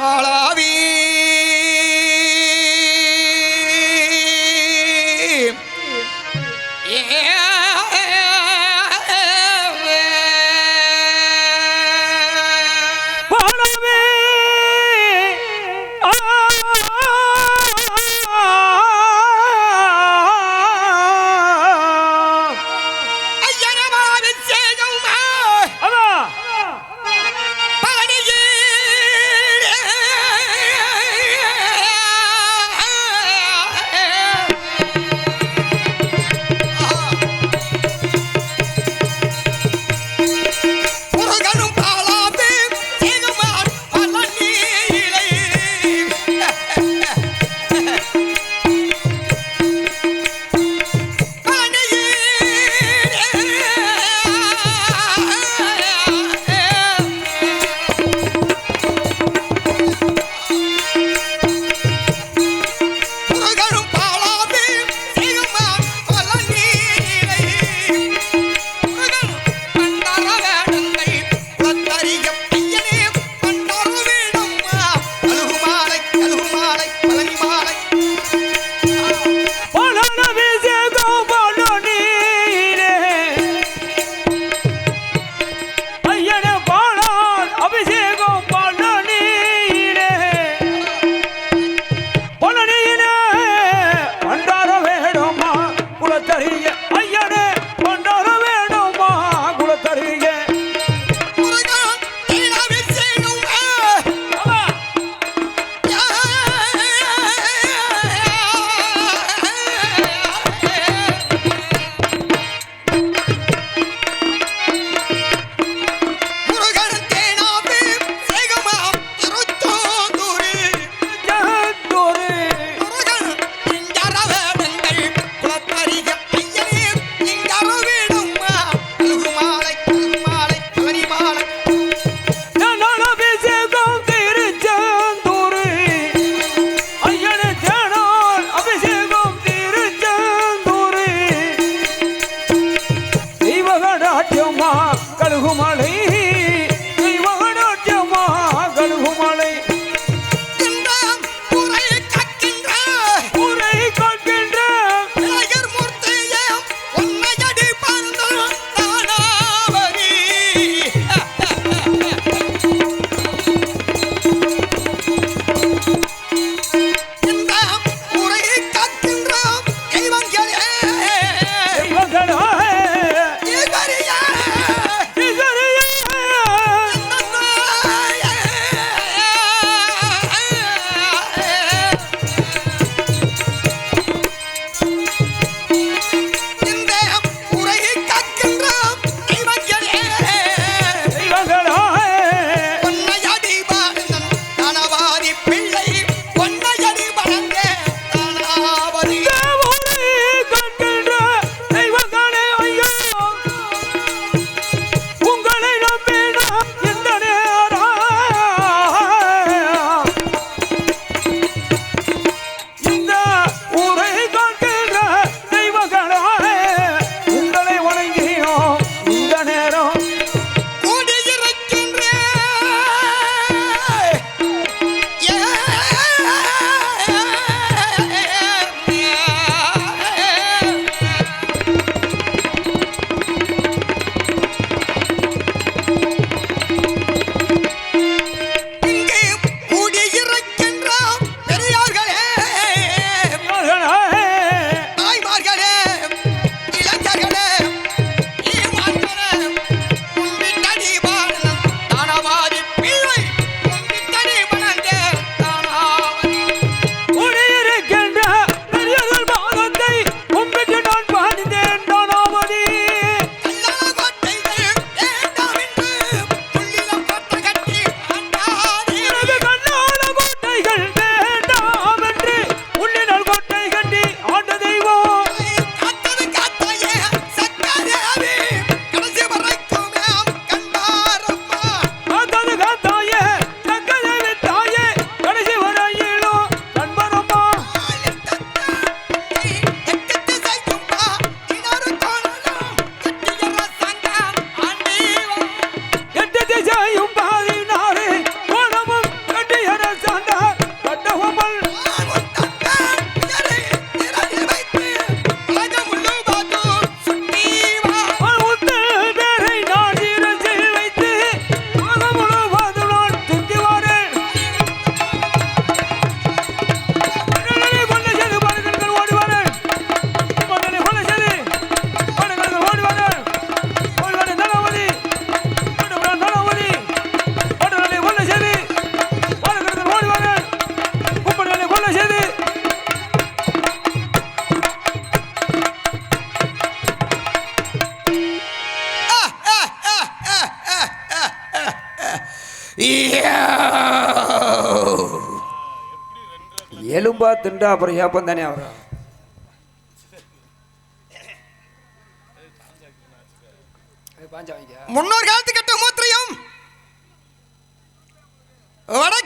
மாளாவி அப்புறம் ஏப்பம் தானே வரும் முன்னோர் காலத்து கட்ட மூத்திரையும் வடக்கை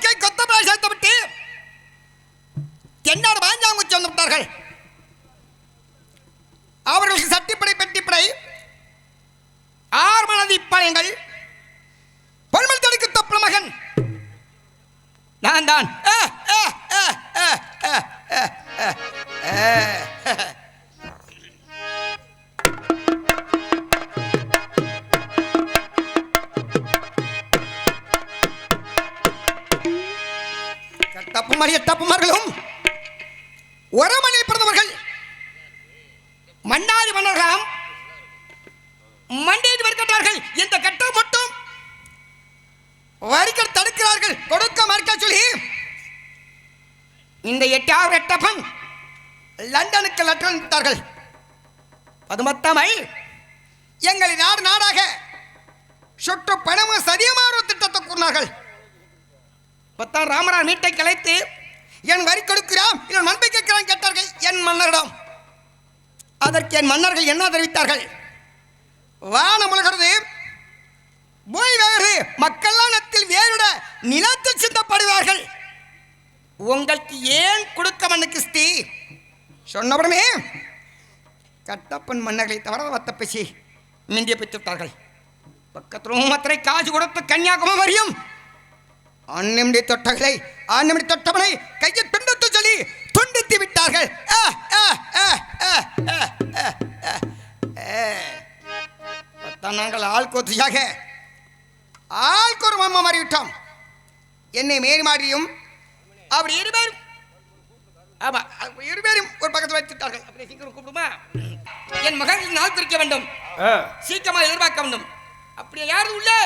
அதற்கு என் மன்னர்கள் என்ன தெரிவித்தார்கள்? வானம் உலகிறது போய் வேறு மக்களானத்தில் வேறுட நிலத்தில் சிந்தப்படுவார்கள். உங்களுக்கு ஏன் கொடுக்க மண்ணு கிஸ்தி சொன்னபடமே கட்டப்பன் மன்னர்களை தவற வத்த பேசி மிந்திய பெற்று பக்கத்திலும் மத்திரை காசு கொடுத்து கன்னியாகுமரி வரையும் அந்நிமிடி தொட்டகளை அந்நிமிடி தொட்டவனை கையில் பிண்டத்து சொல்லி துண்டித்து விட்டார்கள். நாங்கள் ஆள் கோத்தியாக ஆளுக்கு ஒரு மாமா மாறிவிட்டோம். என்னை மேரி மாறியும். அவர் இருபேரும் ஆமா அவர் இருபேரும் ஒரு பக்கத்தில் வைத்துட்டார்கள் அப்படி சீக்கிரம் கூப்பிடுமா? என் மகன் நாள் குறிக்க வேண்டும். சீக்கிரமா எதிர்பார்க்க வேண்டும். அப்படியே யாரு உள்ளே?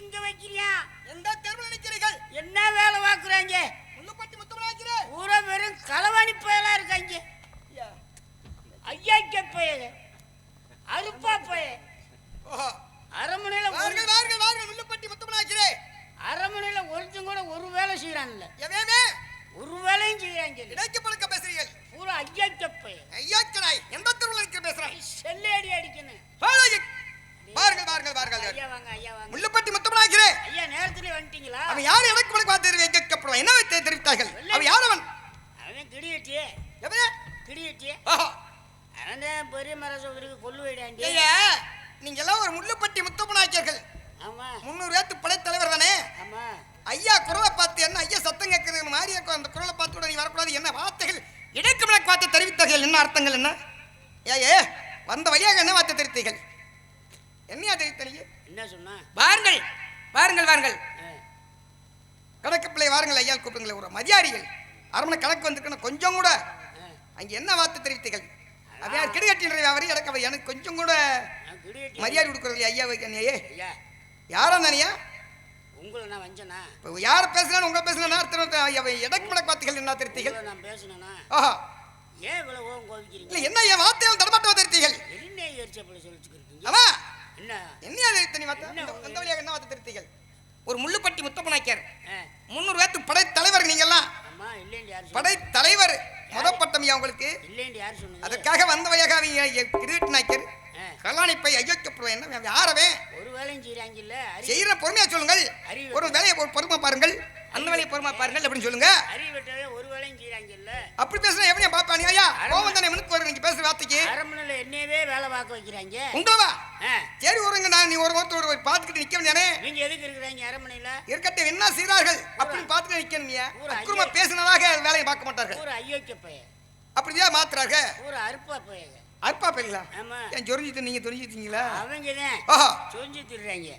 எந்த தெருவில் நிற்கிறீர்கள்? என்ன வேலை பார்க்குறாங்க? முள்ளுப்பட்டி முத்தமராஜரே. பூரா வெறும் களவாணி பயலா இருக்காங்க ஐயா. ஐயாக்க பய அருப்பா பய. அரமனையில வாருங்கள், வாருங்கள், வாருங்கள், முள்ளுப்பட்டி முத்தமராஜரே. அரமனையில ஒருத்தன் கூட ஒரு வேலை செய்யறான்ல எவையவே ஒரு வேலையும் செய்யறாங்க. இடைக்கு பழக்க பேசுறீர்கள். பூரா ஐயாக்க பய ஐயா கிடாய் எந்த தெருவில் இருக்கிற பேசுறாய்? செல்லேடி அடிக்கணும். ஐயா வாங்க ஐயா வாங்க. முள்ளுப்பட்டி ஐயா நேரத்துல வந்துட்டீங்களா? அவன் யார் எனக்கு பார்த்து வைக்கப்படுவான் என்ன வைத்து தெரிவித்தார்கள்? அவன் யார் அவன் அவன் கிடியட்டியே. எவனே? கிடியட்டியே. அவன் தான் பெரிய மர சோதரிக்கு கொள்ளு வைடாண்டி. ஐயா நீங்க எல்லாம் ஒரு முள்ளுப்பட்டி முத்தப்பனாக்கியர்கள். ஆமா. முன்னூறு ஏத்து படைத்தலைவர் தானே? ஆமா. ஐயா குரலை பார்த்து என்ன ஐயா சத்தம் கேட்கறது மாதிரி அந்த குரலை பார்த்து கூட நீ வரக்கூடாது. என்ன வார்த்தைகள்? இடைக்கமலை பார்த்து தெரிவித்தார்கள். என்ன அர்த்தங்கள் என்ன? ஏ ஏ வந்த வழியாக என்ன வார்த்தை தெரிவித்தீர்கள்? என்னையா தெரிவித்தீங்க என்ன சொன்னா? வாருங்கள். வாருங்கள் வாருங்கள். கணக்கு பிள்ளை வாருங்கள் ஐயா கூப்பிடுங்களேன் ஒரு மரியாதைகள் அரமனை கணக்கு வந்திருக்கணும் கொஞ்சம் கூட. அங்கே என்ன வார்த்தை தெரிவித்தீர்கள்? அவன் கிடுகட்டின்ற அவர் எனக்கு எனக்கு கொஞ்சம் கூட மரியாதை கொடுக்குறது ஐயா ஐயா. யாரா தானியா உங்களை நான் வஞ்சனா? இப்போ யார் பேசுனா உங்க பேசுனா இடக்கு மடக்கு வார்த்தைகள் என்ன திருத்திகள் உங்களை நான் பேசினேனா? ஆஹா. ஏன் இவ்வளவு கோவிக்கிறீங்க இல்ல என்ன என் வார்த்தைகள் தடமாட்ட திருத்திகள் என்ன எரிச்சப்படி சொல்லிச்சுக்கிறீங்க அவா என்ன என்ன? அந்த- அந்த வழியாக என்ன வார்த்தை திருத்திகள் ஒரு முள்ளுப்பட்டி முத்தப்பனாக்கியார். ஆ, முன்னூறு பேத்து படை தலைவர் நீங்கெல்லாம் படை தலைவர் முதப்பட்டமையா உங்களுக்கு? அதற்காக வந்த வழியாக அவங்க கிரிக்கெட் நாய்க்கர் ஆ, கல்லாணிப்பை ஐயோக்கப்படுவேன் என்ன யாரவே ஒரு வேலையும் செய்யறாங்கல்ல அறி செய்யற பொறுமையா சொல்லுங்கள். ஒரு வேலையை ஒரு பொறுமை பாருங்கள். அந்த வேலையை பொறுமை பாருங்கள் அப்படின்னு சொல்லுங்க. அறிவிட்டவே ஒரு வேலையும் செய்யறாங்கல்ல அப்படி பேசுனா எவனையும் பாப்பானி ஐயா? கோவம் தானே முன்னுக்கு வரும் நீங்க பேசுற வார்த்தைக்கு? அரண்மனையில என்னையவே வேலை பார்க்க வைக்கிறாங்க. உங்களவா? சரி வருங்க நான் நீ ஒரு ஒருத்தர் ஒரு பார்த்துக்கிட்டு நிக்க வேண்டியானே நீங்க எதுக்கு இருக்கிறாங்க அரண்மனையில இருக்கட்டும் என்ன செய்கிறார்கள் அப்படின்னு பார்த்துட்டு நிக்கணும் நீ ஊரா அக்குறமா. பேசினதாக வேலையை பார்க்க மாட்டார்கள். ஒரு ஐயோக்கிய பைய அப்படிதான் மாத்துறாங்க ஒரு அற்பா பையங்க அற்பா ஆமா. ஏன் சொரிஞ்சிட்டு நீங்க தெரிஞ்சுட்டீங்களா அவங்க சொரிஞ்சு திடுறாங்க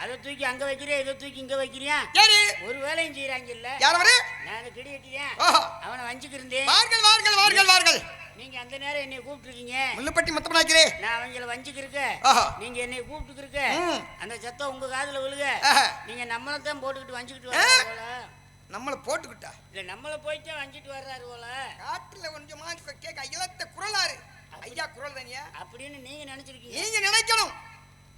அதை தூக்கி அங்க வைக்கிறியா இதை தூக்கி இங்க வைக்கிறியா? சரி ஒரு வேலையும் செய்யறாங்கல்ல யார் அவரு? நான் கிடி கட்டியா ஓஹோ அவனை வஞ்சுக்கிருந்தேன் வாருங்கள் வாருங்கள் வாருங்கள் வாருங்கள். நீங்க அந்த நேரம் என்னை கூப்பிட்டுருக்கீங்க. முள்ளுப்பட்டி மொத்தமாக்கிறே நான் அவங்கள வஞ்சிக்கு இருக்க ஆஹா. நீங்க என்னை கூப்பிட்டு இருக்க ம். அந்த சத்தம் உங்க காதுல விழுக. நீங்க நம்மளை தான் போட்டுக்கிட்டு வஞ்சிக்கிட்டு போல. நம்மளை போட்டுக்கிட்டா? இல்ல நம்மளை போயிட்டு வஞ்சிட்டு வர்றாரு போல. காட்டுல கொஞ்சமா கேட்க அகிலத்த குரலாரு ஐயா குரல் தானியா? அப்படின்னு நீங்க நினைச்சிருக்கீங்க. நீங்க நினைக்கணும்.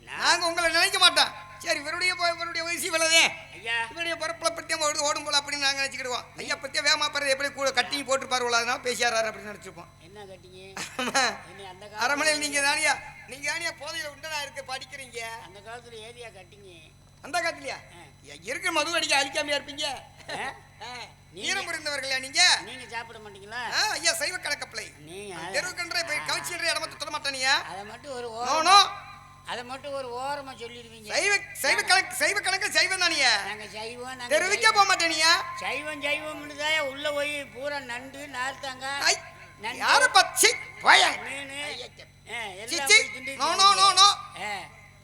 நான்? நாங்க உங்களை நினைக்க மாட்டோம். சரி இவருடைய இவருடைய வயசு இவ்வளவே ஐயா. இவருடைய பிறப்புல பத்தியம் ஓடு ஓடும் போல அப்படின்னு நாங்க நினைச்சுக்கிடுவோம். ஐயா பத்தியா வேமா பறது எப்படி கூட கட்டி போட்டுப்பாரு போல அதனால பேசியாரு அப்படின்னு நினைச்சிருப்போம். என்ன கட்டிங்க? அரமனையில் நீங்க தானியா? நீங்க தானியா போதையில உண்டனா இருக்கு? படிக்கிறீங்க. அந்த காலத்துல ஏரியா கட்டிங்க. அந்த காலத்துலயா? இருக்கிற மது அடிக்க அழிக்காமையா இருப்பீங்க. ஆ? ஆ. நீங்க- நீங்க சாப்பிட மாட்டீங்களா? ஐயா சைவ கணக்கப்பிள்ளை நீங்க தெருவுக்கன்ற போய் கவிச்சின்ற இடமா தொட மாட்டானியா அதை மட்டும் ஒரு நோ அதை மட்டும் ஒரு ஓரமா சொல்லிடுவீங்க. சைவ சைவ கணக்கு சைவ கணக்கு சைவம் தானியா நாங்க? சைவம் நாங்க தெருவுக்கே. போக மாட்டேனியா சைவம் சைவம்னு தான் உள்ள போய் பூரா நண்டு நார்த்தாங்க யார பச்சி மீன். போய் தின்னுட்டு நோ நோ நோ நோ.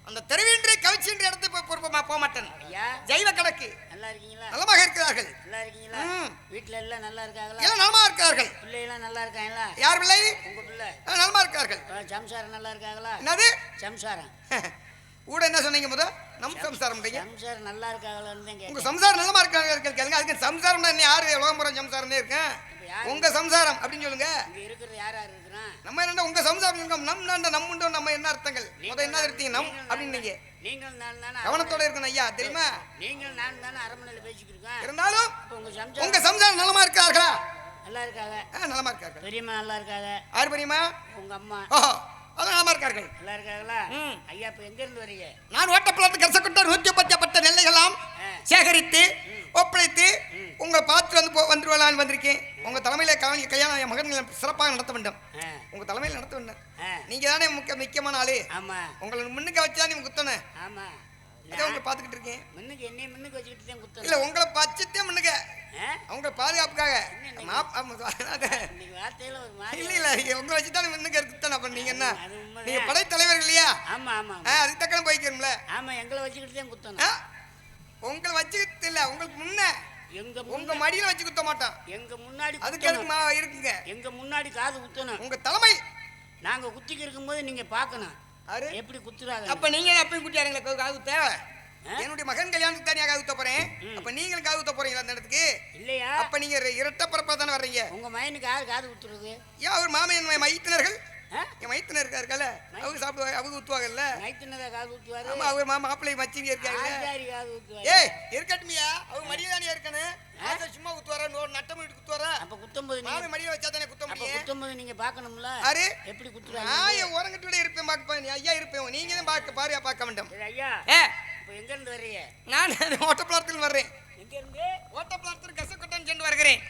அந்த தெருவின்றி கவிச்சின்ற இடத்துக்கு போய் பொறுப்பமா போக மாட்டேன். ஐயா ஜைவ கணக்கு. நல்லா இருக்கீங்களா? நலமாக இருக்கிறார்கள். நல்லா இருக்கீங்களா? ம். வீட்ல எல்லாம் நல்லா இருக்காங்களா? எல்லாம் நலமா இருக்கிறார்கள். பிள்ளைகளாம் நல்லா இருக்காங்களா? யார் பிள்ளை? உங்க பிள்ளை. நலமா இருக்கிறார்கள். ஆ, சம்சாரம் நல்லா இருக்காங்களா? என்னது? சம்சாரம். கூட என்ன சொன்னீங்க முத நம் சம்சாரம் சம்சாரம் நல்லா இருக்காங்களான்னு உங்க சம்சாரம் நல்லமா இருக்காங்க கேளுங்க. அதுக்கு சம்சாரம்னா என்ன? யாரு உலகம் முறை சம்சாரமே இருக்கேன்? உங்க சம்சாரம் அப்படின்னு சொல்லுங்க. இங்க இருக்கிறது யார் யார்? நம்ம என்ன உங்க சம்சாரம் சொல்லுங்க நம் நாண்ட நம்முண்டோ நம்ம என்ன அர்த்தங்கள்? முத என்ன இருக்கீங்க நம் அப்படின்னு நீங்க நீங்கள் நான் தானே கவனத்தோட இருக்கணும் ஐயா தெரியுமா? நீங்கள் நான் தானே அரண்மனையில் பேசிக்கிட்டு இருக்கேன் இருந்தாலும் உங்க சம்சாரம் நலமா இருக்கார்களா? நல்லா இருக்காங்க. நலமா இருக்கார்கள் பெரியம்மா நல்லா இருக்காங்க. யார் பெரியமா உங்க அம்மா. நலமா இருக்கார்கள். நல்லா இருக்காங்களா. ஐயா இப்போ எங்க இருந்து வரீங்க? நான் ஓட்டப்பழத்து கசக்கொட்ட நூற்றி பத்தப்பட்ட நெல்லைகளாம். சேகரித்து ஒப்படைத்து உங்களை பார்த்து வந்து வந்துருவலான்னு வந்திருக்கேன். உங்க தலைமையில கல்யாணம் கல்யாணம் என் மகன்களை சிறப்பாக நடத்த வேண்டும். உங்க தலைமையில் நடத்த வேண்டும். நீங்க தானே முக்கிய முக்கியமான ஆளு. ஆமா. உங்களை முன்னுக்கு வச்சா குத்தணும். ஆமா. இதை உங்களை பார்த்துக்கிட்டு இருக்கேன். முன்னுக்கு என்னைய முன்னுக்கு வச்சுக்கிட்டு தான் குத்தணும் இல்ல உங்களை வச்சுட்டே முன்னுக்கு? அவங்க பாதுகாப்புக்காக. என்ன இல்ல இல்ல உங்களை வச்சு தான் முன்னுக்கு இருக்குத்தானே அப்ப என்ன? அது உண்மைதான். நீங்க படைத்தலைவர் இல்லையா? ஆமா ஆமா ஆ, அதுக்கு தக்கன போய்க்கிறோம்ல ஆமா எங்களை வச்சுக்கிட்டு தான்? குத்தணும் உங்களை வச்சுக்கிட்டு இல்ல உங்களுக்கு முன்ன எங்க உங்க மடியில வச்சு குத்த மாட்டான் எங்க முன்னாடி அதுக்கு இருக்குங்க? எங்க முன்னாடி காது குத்தணும். உங்க தலைமை. நாங்க குத்திக்கு இருக்கும்போது நீங்க பார்க்கணும். அரு எப்படி குத்துறாங்க? அப்ப நீங்க அப்பயும் குட்டியாருங்களா காது குத்த? என்னுடைய மகன் கல்யாணத்துக்கு தனியாக காது குத்த போறேன். அப்ப நீங்களும் காது குத்த போறீங்களா அந்த இடத்துக்கு? இல்லையா? அப்ப நீங்க இரட்ட பரப்பா தானே வர்றீங்க? உங்க மயனுக்கு யார் காது குத்துறது? ஏன் அவர் மாமன் என் மைத்தினர்கள்? என் மைத்தினர் இருக்காருல்ல அவங்க சாப்பிடுவாங்க அவங்க ஊத்துவாங்கல்ல? நைட்டுனதா காது குத்துவாரு ஆமா அவர் மாமா மாப்பிள்ளை மச்சிங்க இருக்காங்க ஆச்சாரி காது குத்துவாரு ஏய் இருக்கட்டுமியா. அவங்க மடியில தானே இருக்கணும். ஆசை சும்மா குத்துவாரா நோ நட்டம் விட்டு குத்துவாரா அப்ப குத்தும்போது நீங்க மாமன் மடியில வச்சா தானே குத்த முடியும் குத்தும்போது நீங்க பார்க்கணும்ல ஆறு? எப்படி குத்துறாங்க? நான் என் உரங்கட்டோட இருப்பேன் பார்க்க நீ ஐயா இருப்பேன் நீங்க தான் பார்க்க பாரியா பார்க்க வேண்டும் ஐயா. ஏ? இப்ப எங்க இருந்து வர்றீங்க? நான் ஓட்டப்பழத்தில் வர்றேன். எங்க இருந்து? ஓட்டப்பழத்தில் கசக்கட்டன் சென்று வருகிறேன்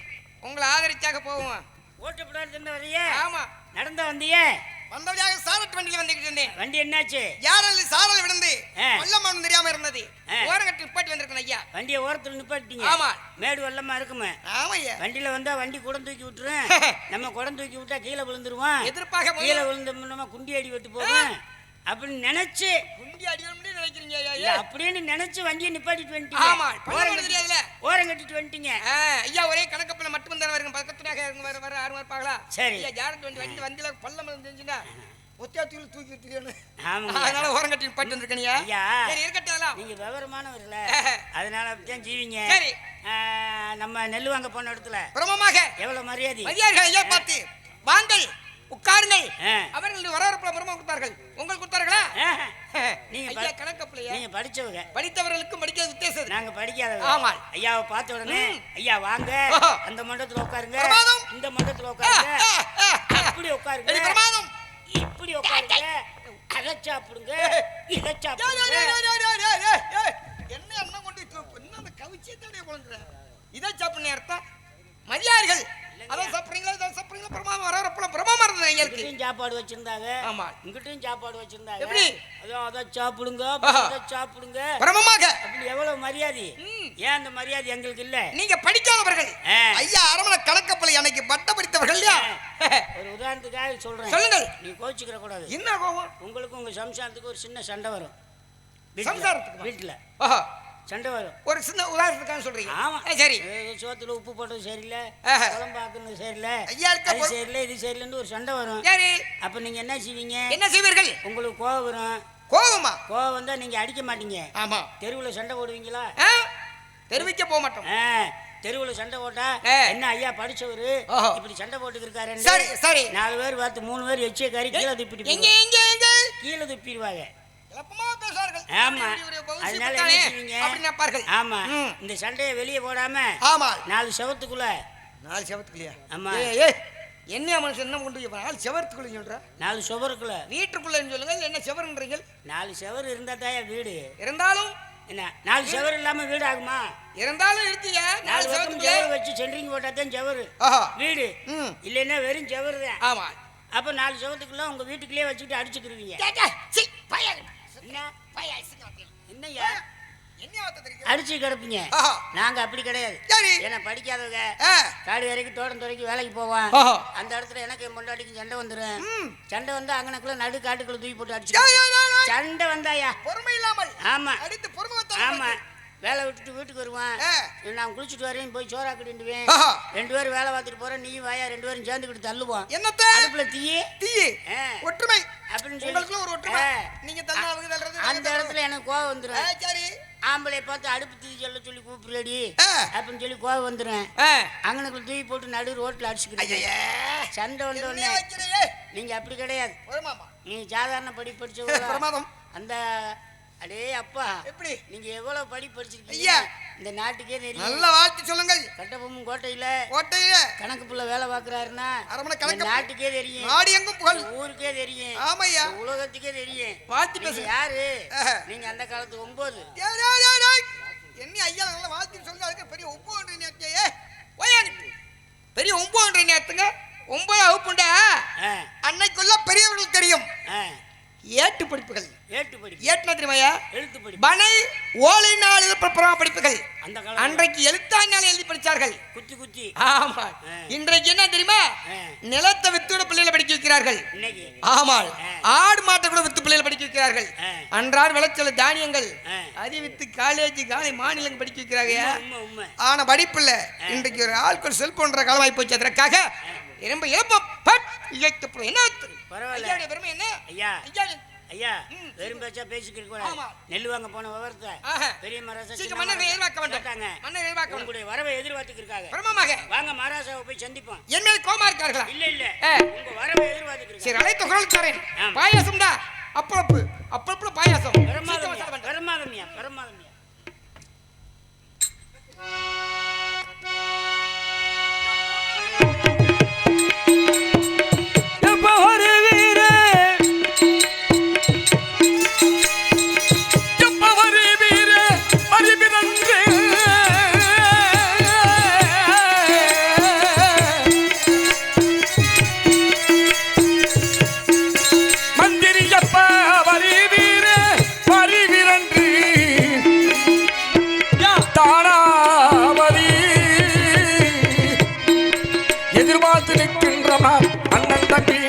உங்களை ஆதரிச்சாக போவோம். ஓட்டப்படாது இருந்து வர்றீங்க? ஆமா. நடந்தா வந்தீங்க வந்தவழியாக சாரட் வண்டியில் வந்துகிட்டு இருந்தேன். வண்டி என்னாச்சு? யாரில் சாரல் விழுந்து ஆ. கொல்லமானு தெரியாம இருந்தது. ஓரங்கட்டு நிப்பாட்டி வந்திருக்கேன் ஐயா. வண்டியை ஓரத்துல நிப்பாட்டிட்டீங்க. ஆமா. மேடு வெள்ளமா இருக்குமே. ஆமா ஐயா. வண்டியில வந்தா வண்டி குடம் தூக்கி விட்டுரும். நம்ம குடம் தூக்கி விட்டா கீழே விழுந்துருவான் எதிர்ப்பாக கீழே விழுந்தோம்னா குண்டி அடி வெட்டு போகும். அப்படின்னு நினைச்சு குண்டி அடிக்கணும்னு நினைக்கிறீங்க ஐயா அப்படின்னு நினைச்சு வண்டியை நிப்பாட்டிட்டு வந்துட்டீங்க. ஆமா, ஓரம் விழுந்து தெரியாதுல? கட்டி- ஓரம் கட்டிட்டு வந்துட்டீங்க. ஐயா ஒரே கணக்கப்பில் மட்டும் தானே வருங்க பக்கத்துலாக இருங்க வர வர ஆறு இருப்பாங்களா சரி. ஐயா ஜாரட் வண்டி வண்டி வண்டியில பள்ளம் ஒத்தியாத்தியில் தூக்கி விட்டுருக்கேன்னு ஆமாங்க. அதனால ஓரங்கட்டி நிப்பாட்டி வந்திருக்கேன் ஐயா. ஐயா. சரி இருக்கட்டும் நீங்க விவரமானவர்ல. அதனால அப்படித்தான் ஜீவிங்க சரி. நம்ம நெல் வாங்க போன இடத்துல பிரமமாக. எவ்வளவு மரியாதை? ஐயா பார்த்து. வாங்கள் உட்காருங்கள். அவர்கள் வரவேற்புல பிரம்ம கொடுத்தார்கள். உங்களுக்கு கொடுத்தார்களா? நீங்க ஐயா கணக்கப்பிள்ளையா? நீங்க படிச்சவங்க. படித்தவர்களுக்கும் படிக்காத வித்தியாசம் நாங்க படிக்காதவங்க. ஆமா. ஐயாவை பார்த்த உடனே. ஐயா வாங்க. அந்த மண்டபத்துல உட்காருங்க. இந்த மண்டபத்துல ஆ, உட்காருங்க. இப்படி உட்காருங்க. பிரமாதம். இப்படி உட்காருங்க. அதை சாப்பிடுங்க. இதை சாப்பிடுங்க. என்ன எண்ணம் கொண்டு என்ன அந்த கவிச்சியை தானே கொள்ற இதை சாப்பிடுங்க அர்த்தம்? மதியார்கள் அதை சாப்பிடுறீங்களா இதை சாப்பிடுறீங்களா பிரமாதம் வரவேற்புல பிரமாதம் இருந்தது எங்களுக்கு இங்கிட்டும் சாப்பாடு வச்சிருந்தாங்க ஆமா. இங்கிட்டும் சாப்பாடு வச்சிருந்தாங்க எப்படி? அதான் அதை சாப்பிடுங்க. அதை சாப்பிடுங்க பிரமமாக அப்படி எவ்வளவு மரியாதை. ஏன் அந்த மரியாதை எங்களுக்கு இல்ல நீங்க படிக்காதவர்கள். ஐயா அரமண கணக்கப்பள்ளி அன்னைக்கு பட்ட படித்தவர்கள் இல்லையா ஒரு உதாரணத்துக்காக சொல்றேன் சொல்லுங்கள். நீ கோச்சிக்கிற கூடாது என்ன கோபம் உங்களுக்கும் உங்க சம்சாரத்துக்கு ஒரு சின்ன சண்டை வரும் வீட்டுல. சம்சாரத்துக்குமா? வீட்டுல. சண்டை வரும். ஒரு சின்ன உதாரணத்துக்காக சொல்றீங்க. ஆமா. சரி. சோத்துல உப்பு போட்டது சரியில்லை. குழம்பு ஆக்குனது சரியில்லை. ஐயா இருக்க சரியில்லை இது சரியில்லைன்னு ஒரு சண்டை வரும். சரி. அப்ப நீங்க என்ன செய்வீங்க? என்ன செய்வீர்கள்? உங்களுக்கு கோவம் வரும். கோவமா? கோவம் வந்தா நீங்க அடிக்க மாட்டீங்க. ஆமா. தெருவுல சண்டை போடுவீங்களா? தெரிவிக்க போக மாட்டோம். தெருவுல சண்டை போட்டா. என்ன ஐயா படிச்சவரு. இப்படி சண்டை போட்டுக்கு இருக்காரு சரி சரி. நாலு பேர் பார்த்து மூணு பேர் எச்சிய கறி கீழே துப்பிட்டு எங்க. எங்க எங்க? கீழே துப்பிடுவாங்க. ஆமா. அதனால புத்தானே, என்ன செய்வீங்க? அப்படி நினைப்பார்கள் ஆமா. இந்த சண்டையை வெளியே போடாம ஆமா. நாலு செவத்துக்குள்ள. நாலு செவத்துக்குள்ளயா? ஆமா. ஏய், ஏய் என்ன மனுஷன்? என்ன கொண்டு நாலு செவத்துக்குள்ள சொல்ற? நாலு சுவருக்குள்ள. வீட்டுக்குள்ளன்னு சொல்லுங்க. என்ன செவருன்றீங்க நாலு செவர் இருந்தா தாயா வீடு? இருந்தாலும் என்ன நாலு செவர் இல்லாம வீடு ஆகுமா? இருந்தாலும் இருக்கீங்க. நாலு நாலு பக்கம் செவத்துக்குள்ள. செவர் வச்சு சென்ட்ரிங் போட்டா தான் செவரு. வீடு. இல்லைன்னா வெறும் செவரு தான். ஆமா. அப்ப நாலு செவத்துக்குள்ள உங்க வீட்டுக்குள்ளே வச்சுக்கிட்டு அடிச்சுக்கிருவீங்க. என்ன? பையா, சீக்கிரம் வந்து. என்னய்யா? என்ன வார்த்தை தெரியுது? அடிச்சு கிடப்பீங்க. நாங்க அப்படி கிடையாது. ஏன்னா படிக்காதவங்க. காடு வரைக்கும் தோட்டம் துறைக்கு வேலைக்கு போவான். அந்த இடத்துல எனக்கு என் பொண்டாட்டிக்கு சண்டை வந்துடும். சண்டை வந்து அங்கனக்குள்ள நடு காட்டுக்குள்ள தூக்கி போட்டு அடிச்சு. சண்டை வந்தாயா? பொறுமை இல்லாமல் ஆமா. அடித்து பொறுமை வந்தாலும் ஆமா. வேலை விட்டுட்டு வீட்டுக்கு வருவான். நான் குளிச்சுட்டு வரேன் போய் சோறா கட்டிடுவேன் ஆஹா. ரெண்டு பேரும் வேலை பார்த்துட்டு போறோம் நீ வாயா ரெண்டு பேரும் சேர்ந்துக்கிட்டு தள்ளுவோம் என்னத்த அடுப்புல தீயே தீ ஆ. ஒற்றுமை அப்படின்னு சொல்லி ஒரு ஒற்றுமை. நீங்க தள்ளுறது அந்த. இடத்துல எனக்கு கோவம் வந்துடும் சரி ஆம்பளை பார்த்து அடுப்பு தீ சொல்ல சொல்லி கூப்பிடுறடி. அப்படின்னு சொல்லி கோவம் வந்துடும் ஆ. அங்கனுக்குள்ள தூக்கி போட்டு நடு ரோட்ல அடிச்சுக்கிட்டு ஐயையே. சண்டை வந்த உடனே வைக்கிறியே? நீங்க அப்படி கிடையாது பொறுமாமா. நீ சாதாரண படி பிரமாதம் அந்த அடே அப்பா எப்படி? நீங்க எவ்வளவு படி படிச்சிருக்கீங்க? ஐயா. இந்த நாட்டுக்கே தெரியும் நல்ல வாழ்த்து சொல்லுங்கள். கட்டபொம்மன் கோட்டையில கோட்டையில கணக்கு புள்ள வேலை பாக்குறாருன்னா இந்த கணக்கு நாட்டுக்கே தெரியும். நாடு எங்கும் புகழ். ஊருக்கே தெரியும். ஆமையா? உலகத்துக்கே தெரியும். நீங்க பேசு யாரு. நீங்க அந்த காலத்து ஒன்பது. என்ன ஐயா நல்ல வாழ்த்து சொல்லுங்க. அதுக்கு பெரிய ஒன்பது நேரத்தையே பெரிய ஒன்பது நேரத்துங்க. ஒன்பது வகுப்புண்டா? அன்னைக்குள்ள பெரியவர்களுக்கு தெரியும். ஏட்டு படிப்புகள். ஏட்டு படி ஏட்டுனா தெரியுமாயா எழுத்து படி பனை ஓலை நாள் எழுப்பப்புறமா படிப்புகள். அந்த அன்றைக்கு எழுத்தாண்டால் எழுதி படித்தார்கள் குத்தி குத்தி ஆமா. இன்றைக்கு என்ன தெரியுமா? நிலத்தை வித்தோட பிள்ளைகளை படிக்க வைக்கிறார்கள். ஆமால். ஆடு மாட்டை கூட வித்து பிள்ளைகளை படிக்க வைக்கிறார்கள். அன்றாட விளைச்சல் தானியங்கள். ஆ. அது வித்து காலேஜ் காலை மாநிலம் படிக்க வைக்கிறாங்க. ஆனா படிப்பில்ல. இன்றைக்கு ஒரு ஆட்கள் செல்போன்ற காலமாய் போச்சு அதற்காக ரொம்ப இழப்பம் பட் இழைக்கப்படும் என்ன? பரவாயில்ல. பெருமை என்ன ஐயா ஐயா ஐயா. வெறும் பேச்சா பேசிக்கிட்டு ஆமா. நெல் வாங்க போன விவரத்தை. பெரிய சின்ன மன்னரை எதிர்பார்க்க வேண்டாம். கேட்டாங்க. மன்னரை எதிர்பார்க்க. உங்களுடைய வரவை எதிர்பார்த்துக்கு இருக்காங்க பிரமமாக வாங்க மகாராஜாவை போய் சந்திப்போம் என் மேல் கோமா இருக்கார்களா இல்ல இல்ல. உங்க வரவை எதிர்பார்த்துக்கு சரி அழைத்த குரல் தரேன். பாயாசம்டா அப்பளப்பு அப்பளப்புல பாயாசம் பிரமாதம்யா. பிரமாதம்யா எதிர்பார்த்து நிற்கின்றமா அண்ணன் தம்பி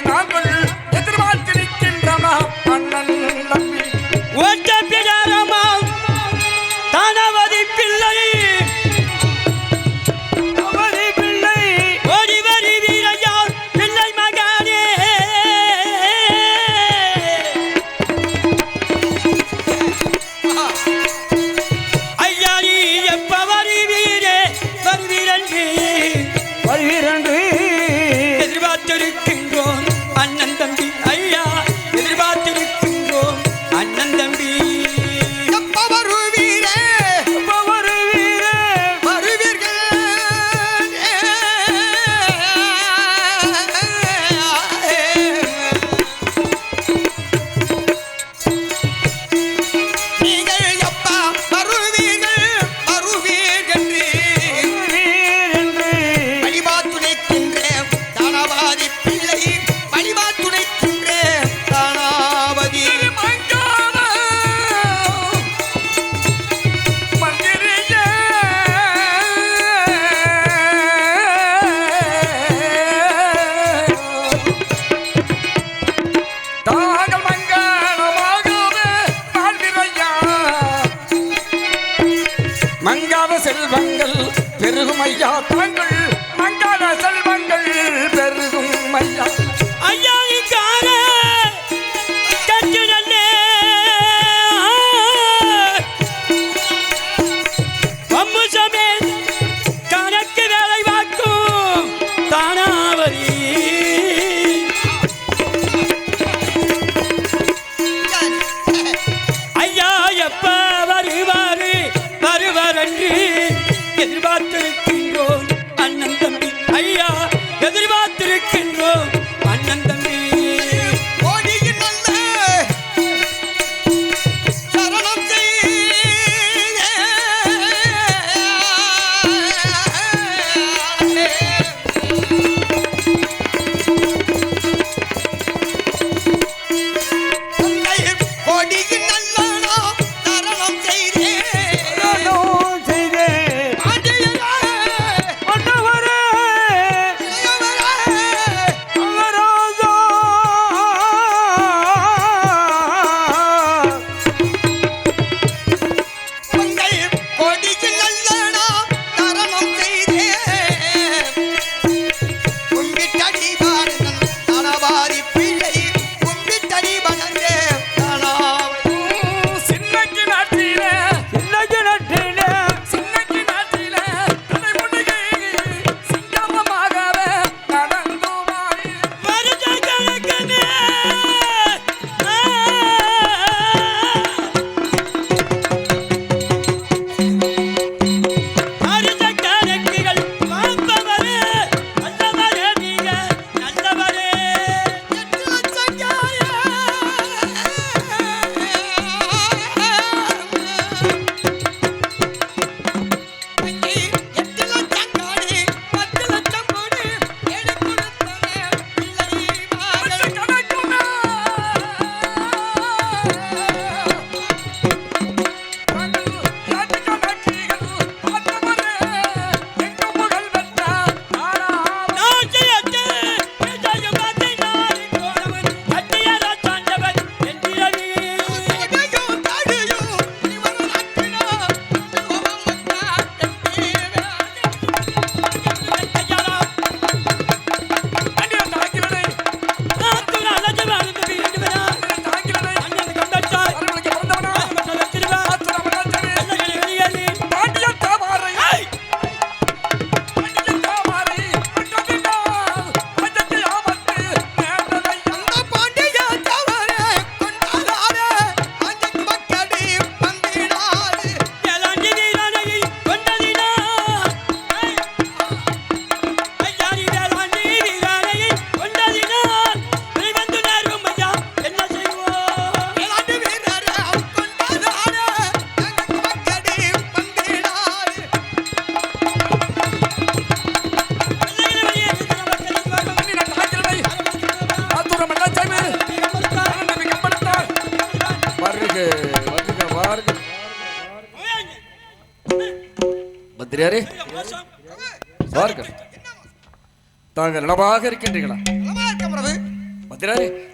தாங்கள் நலமாக இருக்கின்றீர்களா?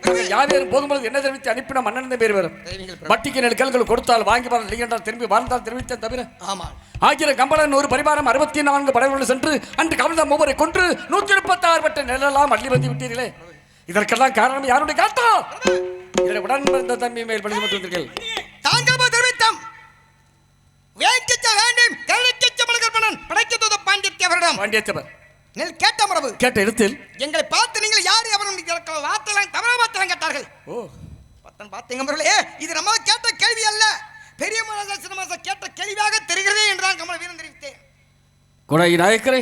தாங்கள் யாவேறும் போகும்போது என்ன தெரிவித்து அனுப்பின மன்னன் பேர் வரும் வட்டிக்கு நெல்கல்கள் கொடுத்தால் வாங்கி இல்லையென்றால் திரும்பி வாழ்ந்தால் தெரிவித்தேன் தவிர. ஆமா ஆகிய கம்பளன் ஒரு பரிமாறம் அறுபத்தி நான்கு படைகளோடு சென்று அன்று கமல்தான் மூவரை கொன்று நூற்றி முப்பத்தி ஆறு பட்ட நெல்லெல்லாம் அள்ளி வந்து விட்டீர்களே. இதற்கெல்லாம் காரணம் யாருடைய காத்தா? இதில் உடன் பிறந்த தம்பி மேல் சுமத்தி வந்தீர்கள். தாங்கள் தெரிவித்தம். வேண்டும் பாண்டித்யவரிடம். பாண்டியத்தவர். நெல் கேட்ட மரபு. கேட்ட இடத்தில் எங்களை பார்த்து நீங்கள் யார் எவரும் வார்த்தைலாம் தவறா வார்த்தைலாம் கேட்டார்கள். ஓ. பத்தன் பார்த்தீங்க முரளே இது நம்ம கேட்ட கேள்வி அல்ல. பெரிய மனச சினிமாச கேட்ட கேள்வியாக தெரிகிறதே என்றுதான் கமல வீரன் தெரிவித்தேன். கொடை நாயக்கரே!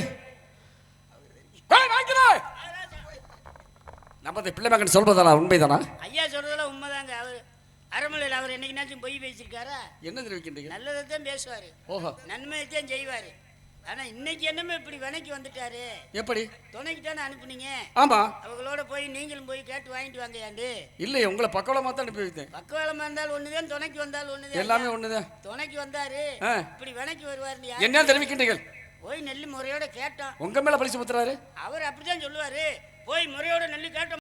நமது பிள்ளை மகன் சொல்வதானா? உண்மைதானா? ஐயா சொல்றதெல்லாம் உண்மைதாங்க. அவர் அரமலையில் அவர் என்னைக்குனாச்சும் பொய் பேசியிருக்காரா? என்ன தெரிவிக்கின்றீங்க? நல்லதை தான் பேசுவார். ஓஹோ. நன்மையை தான் செய்வார். ஆனால் இன்னைக்கு என்னமே இப்படி வினைக்கு வந்துட்டாரு. எப்படி? துணைக்கு தானே அனுப்புனீங்க. ஆமா. அவங்களோட போய் நீங்களும் போய் கேட்டு வாங்கிட்டு வாங்கயாண்டு இல்லை உங்களை பக்கவளமாக தான் அனுப்பி வைத்தேன். பக்கவாளமா இருந்தால் ஒண்ணுதான் துணைக்கு வந்தால் ஒண்ணுதான் எல்லாமே ஒண்ணுதான். துணைக்கு வந்தாரு. இப்படி வினைக்கு வருவாருன்னு யாரு- என்ன தெரிவிக்கின்றீர்கள்? போய் நெல்லு முறையோட கேட்டோம். உங்க மேல பழி சுமத்துறாரு அவர் அப்படிதான் சொல்லுவாரு. போய் முறையோட நெல்லு கேட்டோம்.